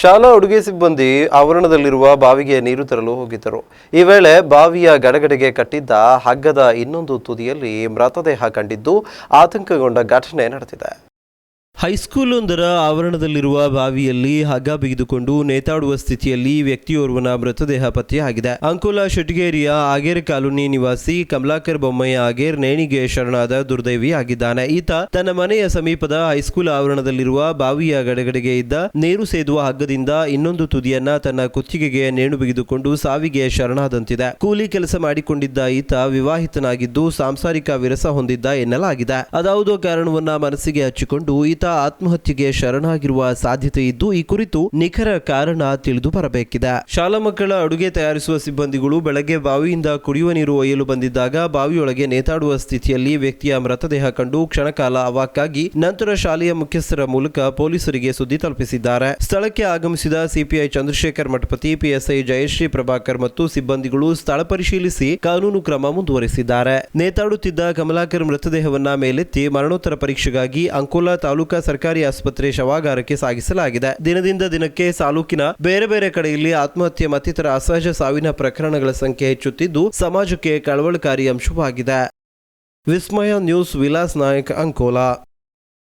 ಶಾಲಾ ಉಡುಗೆ ಸಿಬ್ಬಂದಿ ಆವರಣದಲ್ಲಿರುವ ಬಾವಿಗೆ ನೀರು ತರಲು ಹೋಗಿದ್ದರು. ಈ ವೇಳೆ ಬಾವಿಯ ಗಡಗಡೆಗೆ ಕಟ್ಟಿದ್ದ ಹಗ್ಗದ ಇನ್ನೊಂದು ತುದಿಯಲ್ಲಿ ಮೃತದೇಹ ಕಂಡಿದ್ದು ಆತಂಕಗೊಂಡ ಘಟನೆ ನಡೆದಿದೆ. ಹೈಸ್ಕೂಲೊಂದರ ಆವರಣದಲ್ಲಿರುವ ಬಾವಿಯಲ್ಲಿ ಹಗ್ಗ ಬಿಗಿದುಕೊಂಡು ನೇತಾಡುವ ಸ್ಥಿತಿಯಲ್ಲಿ ವ್ಯಕ್ತಿಯೋರ್ವನ ಮೃತದೇಹ ಪತ್ತೆಯಾಗಿದೆ. ಅಂಕೋಲಾ ಶೆಟ್ಟಿಗೇರಿಯ ಆಗೇರ್ ಕಾಲೋನಿ ನಿವಾಸಿ ಕಮಲಾಕರ್ ಬೊಮ್ಮಯ್ಯ ಆಗೇರ್ ನೇಣಿಗೆ ಶರಣಾದ ದುರ್ದೈವಿ ಆಗಿದ್ದಾನೆ. ಈತ ತನ್ನ ಮನೆಯ ಸಮೀಪದ ಹೈಸ್ಕೂಲ್ ಆವರಣದಲ್ಲಿರುವ ಬಾವಿಯ ಗಡಗಡೆಗೆ ಇದ್ದ ನೀರು ಸೇದುವ ಹಗ್ಗದಿಂದ ಇನ್ನೊಂದು ತುದಿಯನ್ನ ತನ್ನ ಕುತ್ತಿಗೆಗೆ ನೇಣು ಬಿಗಿದುಕೊಂಡು ಸಾವಿಗೆ ಶರಣಾದಂತಿದೆ. ಕೂಲಿ ಕೆಲಸ ಮಾಡಿಕೊಂಡಿದ್ದ ಈತ ವಿವಾಹಿತನಾಗಿದ್ದು ಸಾಂಸಾರಿಕ ವಿರಸ ಹೊಂದಿದ್ದ ಎನ್ನಲಾಗಿದೆ. ಅದಾವುದೋ ಕಾರಣವನ್ನ ಮನಸ್ಸಿಗೆ ಹಚ್ಚಿಕೊಂಡು ಈತ ಆತ್ಮಹತ್ಯೆಗೆ ಶರಣಾಗಿರುವ ಸಾಧ್ಯತೆ ಇದ್ದು, ಈ ಕುರಿತು ನಿಖರ ಕಾರಣ ತಿಳಿದು ಬರಬೇಕಿದೆ. ಶಾಲಾ ಮಕ್ಕಳ ಅಡುಗೆ ತಯಾರಿಸುವ ಸಿಬ್ಬಂದಿಗಳು ಬೆಳಗ್ಗೆ ಬಾವಿಯಿಂದ ಕುಡಿಯುವ ನೀರು ಒಯ್ಯಲು ಬಂದಿದ್ದಾಗ ಬಾವಿಯೊಳಗೆ ನೇತಾಡುವ ಸ್ಥಿತಿಯಲ್ಲಿ ವ್ಯಕ್ತಿಯ ಮೃತದೇಹ ಕಂಡು ಕ್ಷಣಕಾಲ ಅವಾಕ್ಕಾಗಿ ನಂತರ ಶಾಲೆಯ ಮುಖ್ಯಸ್ಥರ ಮೂಲಕ ಪೊಲೀಸರಿಗೆ ಸುದ್ದಿ ತಲುಪಿಸಿದ್ದಾರೆ. ಸ್ಥಳಕ್ಕೆ ಆಗಮಿಸಿದ ಸಿಪಿಐ ಚಂದ್ರಶೇಖರ್ ಮಠಪತಿ, ಪಿಎಸ್ಐ ಜಯಶ್ರೀ ಪ್ರಭಾಕರ್ ಮತ್ತು ಸಿಬ್ಬಂದಿಗಳು ಸ್ಥಳ ಪರಿಶೀಲಿಸಿ ಕಾನೂನು ಕ್ರಮ ಮುಂದುವರೆಸಿದ್ದಾರೆ. ನೇತಾಡುತ್ತಿದ್ದ ಕಮಲಾಕರ್ ಮೃತದೇಹವನ್ನ ಮೇಲೆತ್ತಿ ಮರಣೋತ್ತರ ಪರೀಕ್ಷೆಗಾಗಿ ಅಂಕೋಲಾ ತಾಲೂಕಾ ಸರ್ಕಾರಿ ಆಸ್ಪತ್ರೆ ಶವಾಗಾರಕ್ಕೆ ಸಾಗಿಸಲಾಗಿದೆ. ದಿನದಿಂದ ದಿನಕ್ಕೆ ತಾಲೂಕಿನ ಬೇರೆ ಬೇರೆ ಕಡೆಯಲ್ಲಿ ಆತ್ಮಹತ್ಯೆ ಮತ್ತಿತರ ಅಸಹಜ ಸಾವಿನ ಪ್ರಕರಣಗಳ ಸಂಖ್ಯೆ ಹೆಚ್ಚುತ್ತಿದ್ದು, ಸಮಾಜಕ್ಕೆ ಕಳವಳಕಾರಿ ಅಂಶವಾಗಿದೆ. ವಿಸ್ಮಯ ನ್ಯೂಸ್ ವಿಲಾಸ್ ನಾಯಕ್ ಅಂಕೋಲಾ.